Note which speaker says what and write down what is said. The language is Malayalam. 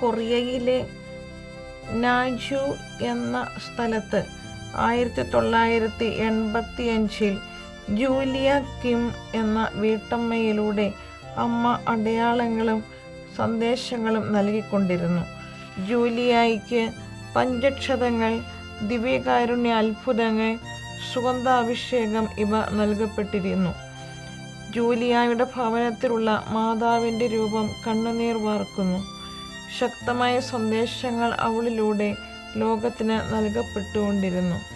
Speaker 1: കൊറിയയിലെ നാജു എന്ന സ്ഥലത്ത് ആയിരത്തി തൊള്ളായിരത്തി എൺപത്തി അഞ്ചിൽ ജൂലിയ കിം എന്ന വീട്ടമ്മയിലൂടെ അമ്മ അടയാളങ്ങളും സന്ദേശങ്ങളും നൽകിക്കൊണ്ടിരുന്നു. ജൂലിയായിക്ക് പഞ്ചക്ഷതങ്ങൾ ദിവ്യകാരുണ്യ അത്ഭുതങ്ങൾ സുഗന്ധാഭിഷേകം ഇവ നൽകപ്പെട്ടിരുന്നു. ജൂലിയായുടെ ഭവനത്തിലുള്ള മാതാവിന്റെ രൂപം കണ്ണുനീർ വാർക്കുന്നു. ശക്തമായ സന്ദേശങ്ങൾ അവളിലൂടെ ലോകത്തിന് നൽകപ്പെട്ടുകൊണ്ടിരുന്നു.